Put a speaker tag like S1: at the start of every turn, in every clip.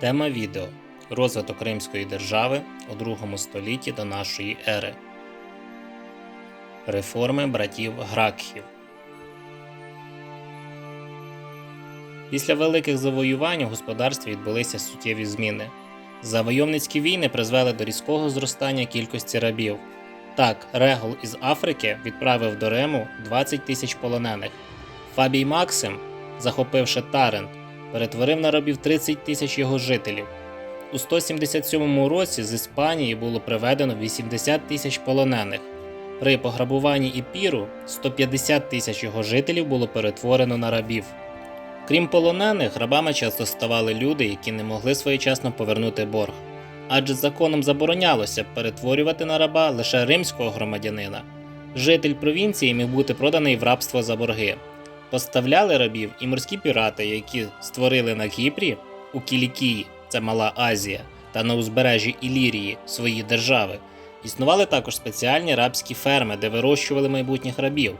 S1: Тема відео Розвиток Римської держави у другому столітті до нашої ери. Реформи братів Гракхів. Після великих завоювань у господарстві відбулися суттєві зміни. Завойовницькі війни призвели до різкого зростання кількості рабів. Так, Регул із Африки відправив до Риму 20 тисяч полонених. Фабій Максим, захопивши Тарент, перетворив на рабів 30 тисяч його жителів. У 177 році з Іспанії було приведено 80 тисяч полонених. При пограбуванні Іпіру 150 тисяч його жителів було перетворено на рабів. Крім полонених, рабами часто ставали люди, які не могли своєчасно повернути борг, адже законом заборонялося перетворювати на раба лише римського громадянина. Житель провінції міг бути проданий в рабство за борги. Поставляли рабів і морські пірати, які створили на Кіпрі у Кілікії, це Мала Азія, та на узбережжі Ілірії свої держави. Існували також спеціальні рабські ферми, де вирощували майбутніх рабів.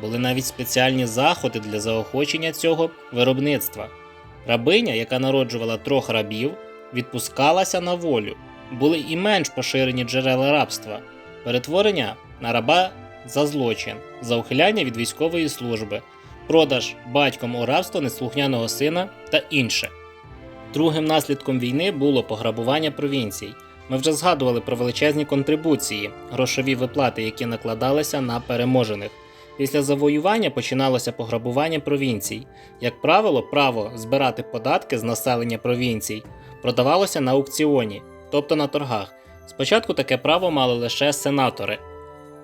S1: Були навіть спеціальні заходи для заохочення цього виробництва. Рабиня, яка народжувала трьох рабів, відпускалася на волю. Були і менш поширені джерела рабства, перетворення на раба за злочин, за ухиляння від військової служби, продаж батьком у рабство неслухняного сина та інше. Другим наслідком війни було пограбування провінцій. Ми вже згадували про величезні контрибуції, грошові виплати, які накладалися на переможених. Після завоювання починалося пограбування провінцій. Як правило, право збирати податки з населення провінцій продавалося на аукціоні, тобто на торгах. Спочатку таке право мали лише сенатори.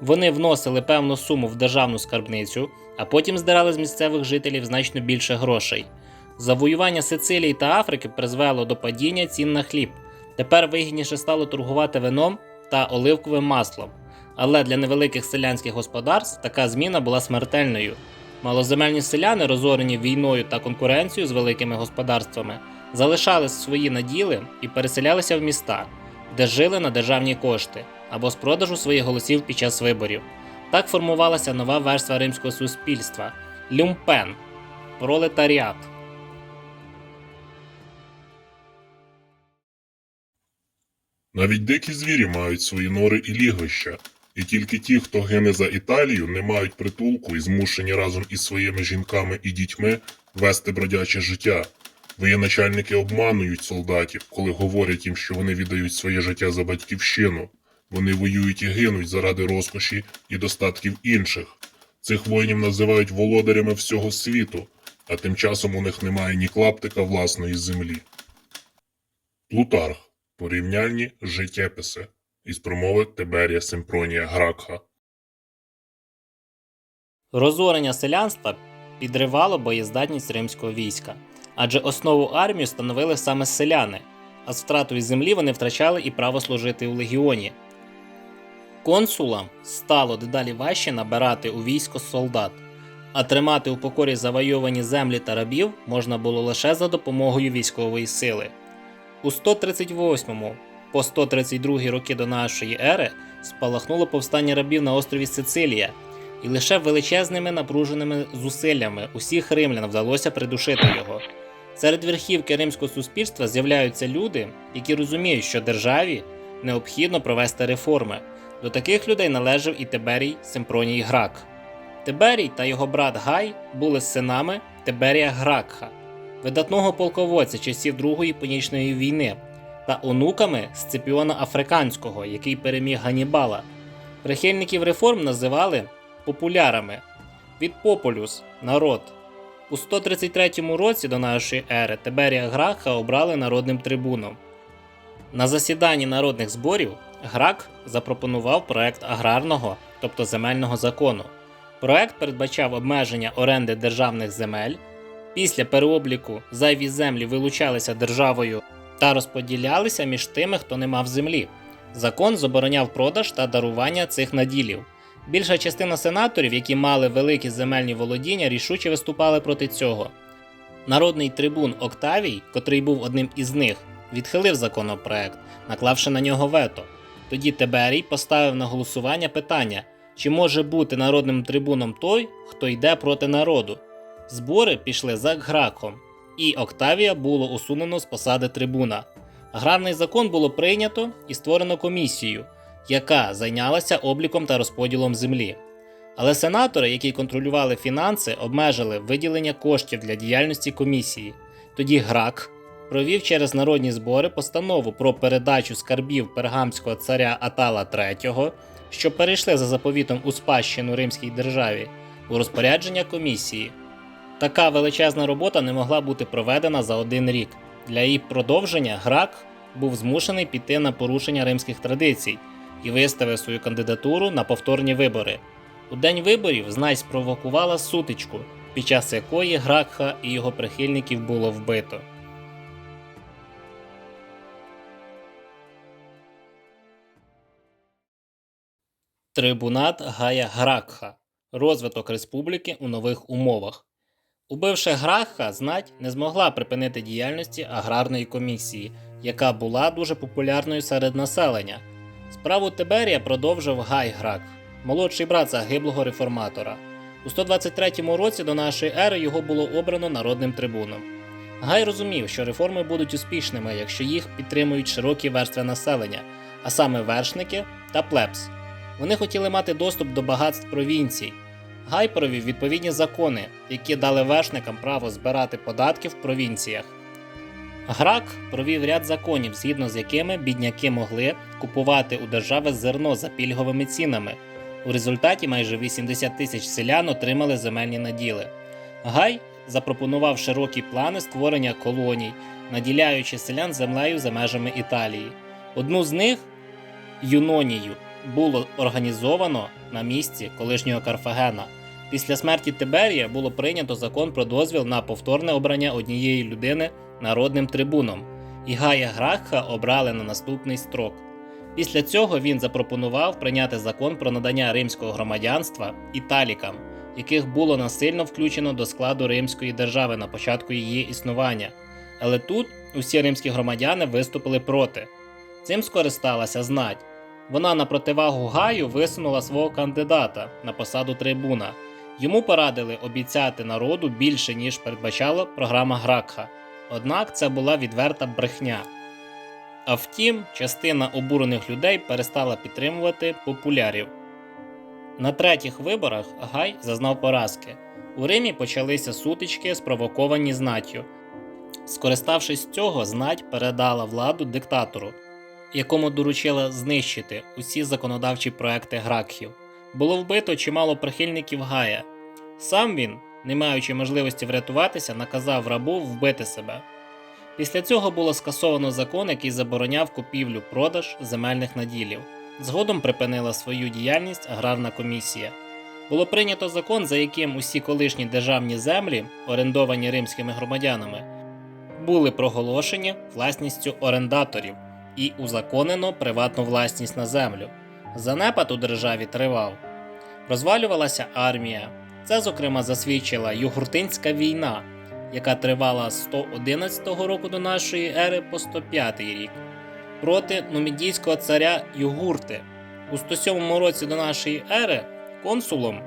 S1: Вони вносили певну суму в державну скарбницю, а потім здирали з місцевих жителів значно більше грошей. Завоювання Сицилії та Африки призвело до падіння цін на хліб. Тепер вигідніше стало торгувати вином та оливковим маслом. Але для невеликих селянських господарств така зміна була смертельною. Малоземельні селяни, розорені війною та конкуренцією з великими господарствами, залишали свої наділи і переселялися в міста, де жили на державні кошти або з продажу своїх голосів під час виборів. Так формувалася нова верства римського суспільства люмпен пролетаріат.
S2: Навіть дикі звірі мають свої нори і лігоща, і тільки ті, хто гине за Італію, не мають притулку і змушені разом із своїми жінками і дітьми вести бродяче життя. Воєначальники обманують солдатів, коли говорять їм, що вони віддають своє життя за батьківщину. Вони воюють і гинуть заради розкоші і достатків інших. Цих воїнів називають володарями всього світу, а тим часом у них немає ні клаптика власної землі. Плутарх. Порівняльні життєписи із промови Тиберія Симпронія Гракха.
S1: Розорення селянства підривало боєздатність римського війська, адже основу армії становили саме селяни, а з втратою землі вони втрачали і право служити у легіоні. Консулам стало дедалі важче набирати у військо солдат, а тримати у покорі завойовані землі та рабів можна було лише за допомогою військової сили. У 138 по 132 роки до нашої ери спалахнуло повстання рабів на острові Сицилія, і лише величезними напруженими зусиллями усіх римлян вдалося придушити його. Серед верхівки римського суспільства з'являються люди, які розуміють, що державі необхідно провести реформи. До таких людей належав і Тиберій Симпроній Грак. Тиберій та його брат Гай були синами Тиберія Гракха, видатного полководця часів Другої Пунічної війни, та онуками Сципіона Африканського, який переміг Ганібала. Прихильників реформ називали популярами від популюс народ. У 133 році до нашої ери Тиберія Граха обрали народним трибуном. На засіданні народних зборів Грак запропонував проект аграрного, тобто земельного закону. Проект передбачав обмеження оренди державних земель. Після переобліку зайві землі вилучалися державою та розподілялися між тими, хто не мав землі. Закон забороняв продаж та дарування цих наділів. Більша частина сенаторів, які мали великі земельні володіння, рішуче виступали проти цього. Народний трибун Октавій, котрий був одним із них, відхилив законопроект, наклавши на нього вето. Тоді Тиберій поставив на голосування питання, чи може бути народним трибуном той, хто йде проти народу. Збори пішли за Граком. і Октавія було усунено з посади трибуна. Аграрний закон було прийнято і створено комісію, яка зайнялася обліком та розподілом землі. Але сенатори, які контролювали фінанси, обмежили виділення коштів для діяльності комісії. Тоді Грак провів через народні збори постанову про передачу скарбів пергамського царя Атала III, що перейшли за заповітом у спадщину Римській державі, у розпорядження комісії. Така величезна робота не могла бути проведена за один рік. Для її продовження Грак був змушений піти на порушення римських традицій і виставив свою кандидатуру на повторні вибори. У день виборів знать спровокувала сутичку, під час якої Гракха і його прихильників було вбито. Трибунат Гая Гракха розвиток республіки у нових умовах. Убивши Гракха, знать не змогла припинити діяльності аграрної комісії, яка була дуже популярною серед населення. Справу Тиберія продовжив Гай Грак, молодший брат загиблого реформатора. У 123 році до нашої ери його було обрано народним трибуном. Гай розумів, що реформи будуть успішними, якщо їх підтримують широкі верстви населення, а саме вершники та плебс. Вони хотіли мати доступ до багатств провінцій. Гай провів відповідні закони, які дали вершникам право збирати податки в провінціях. Грак провів ряд законів, згідно з якими бідняки могли купувати у держави зерно за пільговими цінами. У результаті майже 80 тисяч селян отримали земельні наділи. Гай запропонував широкі плани створення колоній, наділяючи селян землею за межами Італії. Одну з них Юнонію було організовано на місці колишнього Карфагена. Після смерті Тиберія було прийнято закон про дозвіл на повторне обрання однієї людини народним трибуном, і Гая Гракха обрали на наступний строк. Після цього він запропонував прийняти закон про надання римського громадянства італікам, яких було насильно включено до складу Римської держави на початку її існування. Але тут усі римські громадяни виступили проти. Цим скористалася знать. Вона на противагу Гаю висунула свого кандидата на посаду трибуна. Йому порадили обіцяти народу більше, ніж передбачала програма Гракха. Однак це була відверта брехня. А втім, частина обурених людей перестала підтримувати популярів. На третіх виборах Гай зазнав поразки. У Римі почалися сутички, спровоковані знаттю. Скориставшись цього, знать передала владу диктатору, якому доручила знищити усі законодавчі проекти Гракхів. Було вбито чимало прихильників Гая. Сам він, не маючи можливості врятуватися, наказав рабу вбити себе. Після цього було скасовано закон, який забороняв купівлю продаж земельних наділів. Згодом припинила свою діяльність аграрна комісія. Було прийнято закон, за яким усі колишні державні землі, орендовані римськими громадянами, були проголошені власністю орендаторів і узаконено приватну власність на землю. Занепад у державі тривав. Розвалювалася армія. Це, зокрема, засвідчила Югуртинська війна, яка тривала з 111 року до нашої ери по 105 рік проти нумідійського царя Югурти. У 107 році до нашої ери консулом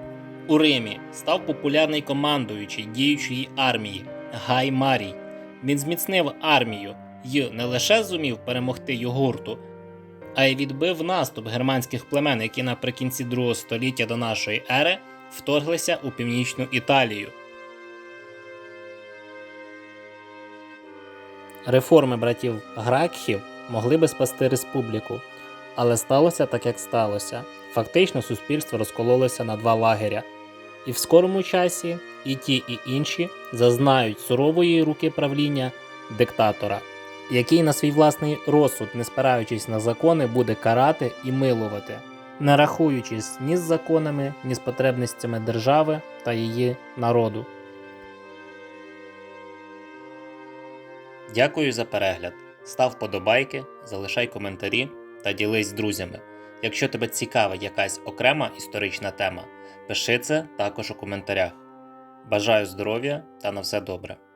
S1: у Римі став популярний командуючий діючої армії Гай Марій. Він зміцнив армію і не лише зумів перемогти Югурту, а й відбив наступ германських племен, які наприкінці другого століття до нашої ери вторглися у північну Італію. Реформи братів Гракхів могли би спасти республіку, але сталося так, як сталося. Фактично суспільство розкололося на два лагеря, і в скорому часі і ті, і інші зазнають сурової руки правління диктатора, який на свій власний розсуд, не спираючись на закони, буде карати і милувати, не рахуючись ні з законами, ні з потребностями держави та її народу. Дякую за перегляд. Став подобайки, залишай коментарі та ділись з друзями. Якщо тебе цікавить якась окрема історична тема, пиши це також у коментарях. Бажаю здоров'я та на все добре!